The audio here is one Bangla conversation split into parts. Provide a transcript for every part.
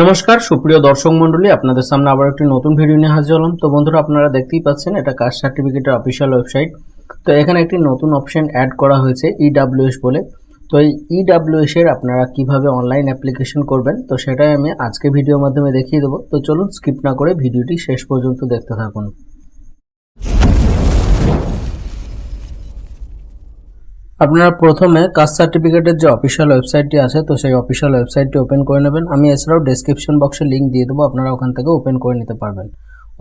নমস্কার, সুপ্রিয় দর্শক মন্ডলী আপনাদের সামনে আবার একটি নতুন ভিডিও নিয়ে হাজির হলাম। তো বন্ধুরা, আপনারা দেখতেই পাচ্ছেন, এটা কাস্ট সার্টিফিকেটের অফিসিয়াল ওয়েবসাইট তো এখানে একটি নতুন অপশন অ্যাড করা হয়েছে ইডাব্লিউএস বলে। তো এই ইডাব্লিউএস এর আপনারা কীভাবে অনলাইন অ্যাপ্লিকেশন করবেন, তো সেটাই আমি আজকে ভিডিওর মাধ্যমে দেখিয়ে দেবো। তো চলুন স্কিপ না করে ভিডিওটি শেষ পর্যন্ত দেখতে থাকুন। আপনারা প্রথমে কাস্ট সার্টিফিকেটের যে অফিসিয়াল ওয়েবসাইটটি আছে, তো সেই অফিসিয়াল ওয়েবসাইটটি ওপেন করে নেবেন। আমি এছাড়াও ডেসক্রিপশন বক্সে লিঙ্ক দিয়ে দেবো, আপনারা ওখান থেকে ওপেন করে নিতে পারবেন।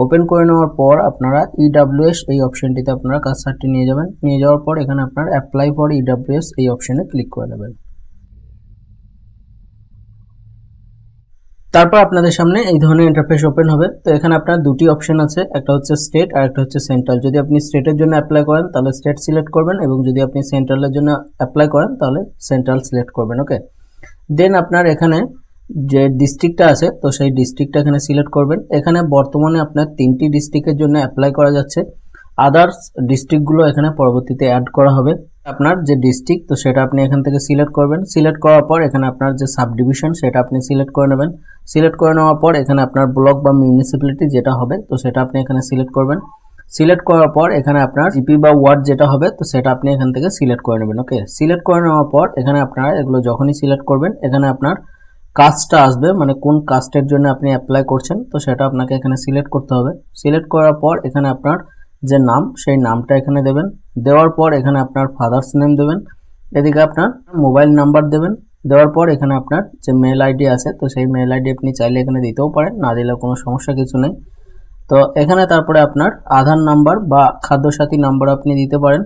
ওপেন করে নেওয়ার পর আপনারা ইডাব্লিউএস এই অপশনটিতে আপনারা কাস্ট সার্টটি নিয়ে যাবেন। নিয়ে যাওয়ার পর এখানে আপনার অ্যাপ্লাই ফর ইডাব্লিউএস এই অপশানে ক্লিক করে নেবেন। তারপর আপনাদের সামনে এই ধরনের ইন্টারফেস ওপেন হবে। তো এখানে আপনার দুটি অপশন আছে, একটা হচ্ছে স্টেট আর একটা হচ্ছে সেন্ট্রাল যদি আপনি স্টেটের জন্য অ্যাপ্লাই করেন, তাহলে স্টেট সিলেক্ট করবেন এবং যদি আপনি সেন্ট্রালের জন্য অ্যাপ্লাই করেন, তাহলে সেন্ট্রাল সিলেক্ট করবেন ওকে দেন আপনার এখানে যে ডিস্ট্রিক্টটা আছে, তো সেই ডিস্ট্রিক্টটা এখানে সিলেক্ট করবেন। এখানে বর্তমানে আপনার তিনটি ডিস্ট্রিক্টের জন্য অ্যাপ্লাই করা যাচ্ছে। আদার্স ডিস্ট্রিক্টগুলো এখানে পরবর্তীতে অ্যাড করা হবে। আপনার যে ডিস্ট্রিক্ট তো সেটা আপনি এখান থেকে সিলেক্ট করবেন। সিলেক্ট করার পর এখানে আপনার যে সাব ডিভিশন সেটা আপনি সিলেক্ট করে নেবেন। সিলেক্ট করে নেওয়ার পর এখানে আপনার ব্লক বা মিউনিসিপ্যালিটি যেটা হবে, তো সেটা আপনি এখানে সিলেক্ট করবেন। সিলেক্ট করার পর এখানে আপনার জিপি বা ওয়ার্ড যেটা হবে, তো সেটা আপনি এখান থেকে সিলেক্ট করে নেবেন ওকে সিলেক্ট করে নেওয়ার পর এখানে আপনারা এগুলো যখনই সিলেক্ট করবেন, এখানে আপনার কাস্টটা আসবে মানে কোন কাস্টের জন্য আপনি অ্যাপ্লাই করছেন, তো সেটা আপনাকে এখানে সিলেক্ট করতে হবে। সিলেক্ট করার পর এখানে আপনার যে নাম, সেই নামটা এখানে দেবেন। দেওয়ার পর এখানে আপনার ফাদার্স নেম দেবেন। এদিকে আপনার মোবাইল নাম্বার দেবেন। দেওয়ার পর এখানে আপনার যে মেল আইডি আছে, তো সেই মেল আইডি আপনি চাইলে এখানে দিতেও পারেন। না দিলে কোনো সমস্যা কিছু নেই। তো এখানে তারপরে আপনার আধার নাম্বার বা খাদ্যসাথী নাম্বার আপনি দিতে পারেন।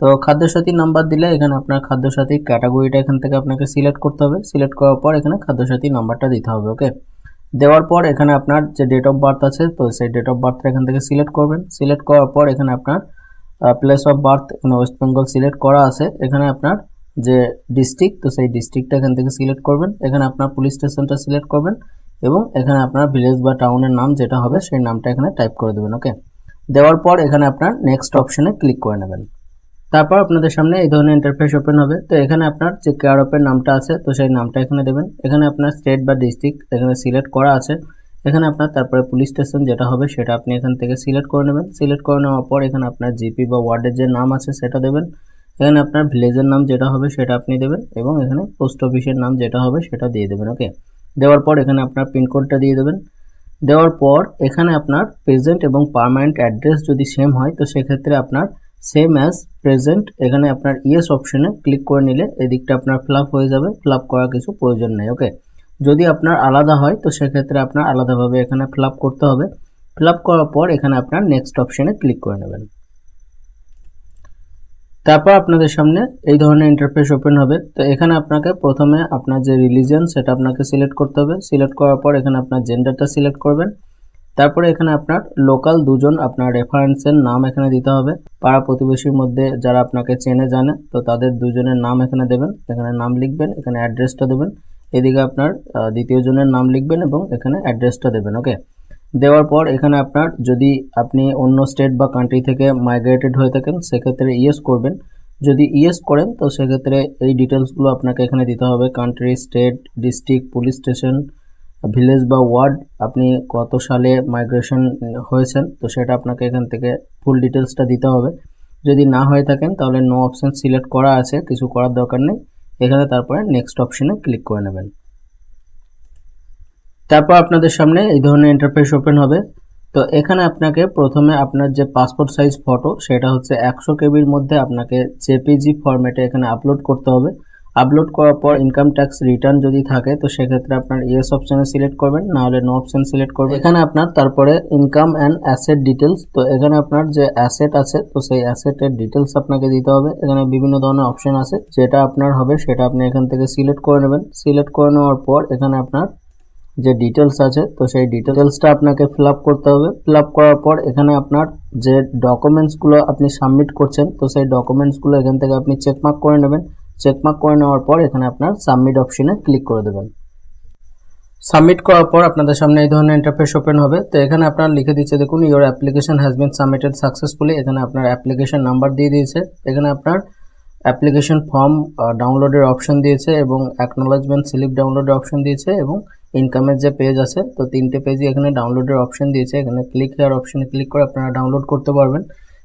তো খাদ্যসাথী নাম্বার দিলে এখানে আপনার খাদ্যসাথী ক্যাটাগরিটা এখান থেকে আপনাকে সিলেক্ট করতে হবে। সিলেক্ট করার পর এখানে খাদ্যসাথী নাম্বারটা দিতে হবে ওকে দেওয়ার পর এখানে আপনার যে ডেট অফ বার্থ আছে, তো সেই ডেট অফ বার্থটা এখান থেকে সিলেক্ট করবেন। সিলেক্ট করার পর এখানে আপনার প্লেস অফ বার্থ এখানে ওয়েস্ট বেঙ্গল সিলেক্ট করা আছে। এখানে আপনার যে ডিস্ট্রিক্ট তো সেই ডিস্ট্রিক্টটা এখান থেকে সিলেক্ট করবেন। এখানে আপনার পুলিশ স্টেশনটা সিলেক্ট করবেন এবং এখানে আপনার ভিলেজ বা টাউনের নাম যেটা হবে, সেই নামটা এখানে টাইপ করে দেবেন ওকে দেওয়ার পর এখানে আপনার নেক্সট অপশনে ক্লিক করে নেবেন। তারপর আপনাদের সামনে এই ধরনের ইন্টারফেস ওপেন হবে। তো এখানে আপনার যে কেয়ার অফের নামটা আছে, তো সেই নামটা এখানে দেবেন। এখানে আপনার স্টেট বা ডিস্ট্রিক্ট এখানে সিলেক্ট করা আছে। এখানে আপনার তারপরে পুলিশ স্টেশন যেটা হবে, সেটা আপনি এখান থেকে সিলেক্ট করে নেবেন। সিলেক্ট করে নেওয়ার পর এখানে আপনার জিপি বা ওয়ার্ডের যে নাম আছে, সেটা দেবেন। এখানে আপনার ভিলেজের নাম যেটা হবে, সেটা আপনি দেবেন এবং এখানে পোস্ট অফিসের নাম যেটা হবে, সেটা দিয়ে দেবেন ওকে দেওয়ার পর এখানে আপনার পিনকোডটা দিয়ে দেবেন। দেওয়ার পর এখানে আপনার প্রেজেন্ট এবং পারমানেন্ট অ্যাড্রেস যদি সেম হয়, তো সেক্ষেত্রে আপনার সেম অ্যাজ প্রেজেন্ট এখানে আপনার ইয়েস অপশনে ক্লিক করে নিলে এদিকটা আপনার ফিল হয়ে যাবে ফিল করার কিছু প্রয়োজন নেই ওকে যদি আপনার আলাদা হয়, তো সেক্ষেত্রে আপনার আলাদাভাবে এখানে ফিল করতে হবে। ফিল করার পর এখানে আপনার নেক্সট অপশনে ক্লিক করে নেবেন। তারপর আপনাদের সামনে এই ধরনের ইন্টারফেস ওপেন হবে। তো এখানে আপনাকে প্রথমে আপনার যে রিলিজিয়ন সেটা আপনাকে সিলেক্ট করতে হবে। সিলেক্ট করার পর এখানে আপনার জেন্ডারটা সিলেক্ট করবেন। তারপরে এখানে আপনার লোকাল দুজন আপনার রেফারেন্সের নাম এখানে দিতে হবে। পাড়া প্রতিবেশীর মধ্যে যারা আপনাকে চেনে, জানে, তো তাদের দুজনের নাম এখানে দেবেন। এখানে নাম লিখবেন, এখানে অ্যাড্রেসটা দেবেন। এদিকে আপনার দ্বিতীয় জনের নাম লিখবেন এবং এখানে অ্যাড্রেসটা দেবেন ওকে দেওয়ার পর এখানে আপনার যদি আপনি অন্য স্টেট বা কান্ট্রি থেকে মাইগ্রেটেড হয়ে থাকেন, সেক্ষেত্রে ইয়েস করবেন। যদি ইয়েস করেন, তো সেক্ষেত্রে এই ডিটেলসগুলো আপনাকে এখানে দিতে হবে। Country state district police station village বা ওয়ার্ড আপনি কত সালে মাইগ্রেশন হয়েছেন, তো সেটা আপনাকে এখান থেকে ফুল ডিটেলসটা দিতে হবে। যদি না হয়ে থাকেন, তাহলে নো অপশান সিলেক্ট করা আছে, কিছু করার দরকার নেই। এখানে তারপরে নেক্সট অপশানে ক্লিক করে নেবেন। তারপর আপনাদের সামনে এই ধরনের ইন্টারফেস ওপেন হবে। তো এখানে আপনাকে প্রথমে আপনার যে পাসপোর্ট সাইজ ফটো সেটা হচ্ছে একশো কেবির মধ্যে আপনাকে জেপিজি ফরম্যাটে এখানে আপলোড করতে হবে। আপলোড করার পর ইনকাম ট্যাক্স রিটার্ন যদি থাকে, তো সেক্ষেত্রে আপনার ইয়েস অপশানে সিলেক্ট করবেন, না হলে নো অপশান সিলেক্ট করবেন। এখানে আপনার তারপরে ইনকাম অ্যান্ড অ্যাসেট ডিটেলস তো এখানে আপনার যে অ্যাসেট আছে, তো সেই অ্যাসেটের ডিটেলস আপনাকে দিতে হবে। এখানে বিভিন্ন ধরনের অপশান আছে, যেটা আপনার হবে, সেটা আপনি এখান থেকে সিলেক্ট করে নেবেন। সিলেক্ট করে নেওয়ার পর এখানে আপনার যে ডিটেলস আছে, তো সেই ডিটেলসটা আপনাকে ফিল করতে হবে। ফিল করার পর এখানে আপনার যে ডকুমেন্টসগুলো আপনি সাবমিট করছেন, তো সেই ডকুমেন্টসগুলো এখান থেকে আপনি চেকমার্ক করে নেবেন। চেকমার্ক করে নেওয়ার পর এখানে আপনার সাবমিট অপশনে ক্লিক করে দেবেন। সাবমিট করার পর আপনাদের সামনে এই ধরনের ইন্টারফেস ওপেন হবে। তো এখানে আপনার লিখে দিচ্ছে, দেখুন your application has been submitted successfully এখানে আপনার অ্যাপ্লিকেশন নাম্বার দিয়ে দিয়েছে। এখানে আপনার অ্যাপ্লিকেশন ফর্ম ডাউনলোডের অপশন দিয়েছে এবং অ্যাকনোলজমেন্ট স্লিপ ডাউনলোডের অপশন দিয়েছে এবং ইনকামের যে পেজ আছে, তো তিনটে পেজই এখানে ডাউনলোডের অপশন দিয়েছে। এখানে ক্লিক হেয়ার অপশনে ক্লিক করে আপনারা ডাউনলোড করতে পারবেন।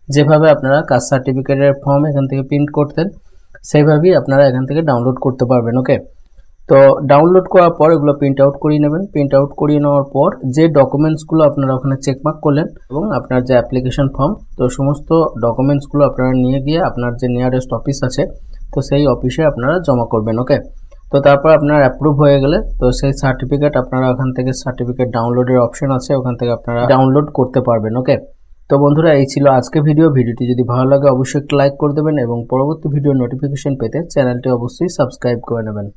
যেভাবে আপনারা কাস্ট সার্টিফিকেটের ফর্ম এখান থেকে প্রিন্ট করতেন সেইভাবেই আপনারা এখান থেকে ডাউনলোড করতে পারবেন ওকে তো ডাউনলোড করার পর এগুলো প্রিন্ট আউট করিয়ে নেবেন। প্রিন্ট আউট করিয়ে নেওয়ার পর যে ডকুমেন্টসগুলো আপনারা ওখানে চেকমার্ক করলেন এবং আপনার যে অ্যাপ্লিকেশন ফর্ম তো সমস্ত ডকুমেন্টসগুলো আপনারা নিয়ে গিয়ে আপনার যে নিয়ারেস্ট অফিস আছে, তো সেই অফিসে আপনারা জমা করবেন ওকে তো তারপর আপনার অ্যাপ্রুভ হয়ে গেলে, তো সেই সার্টিফিকেট আপনারা ওখান থেকে সার্টিফিকেট ডাউনলোডের অপশন আছে, ওখান থেকে আপনারা ডাউনলোড করতে পারবেন ওকে তো বন্ধুরা, এই ছিল আজকে ভিডিও ভিডিওটি যদি ভালো লাগে, অবশ্যই লাইক করে দেবেন এবং পরবর্তী ভিডিও নোটিফিকেশন পেতে চ্যানেলটি অবশ্যই সাবস্ক্রাইব করে নেবেন।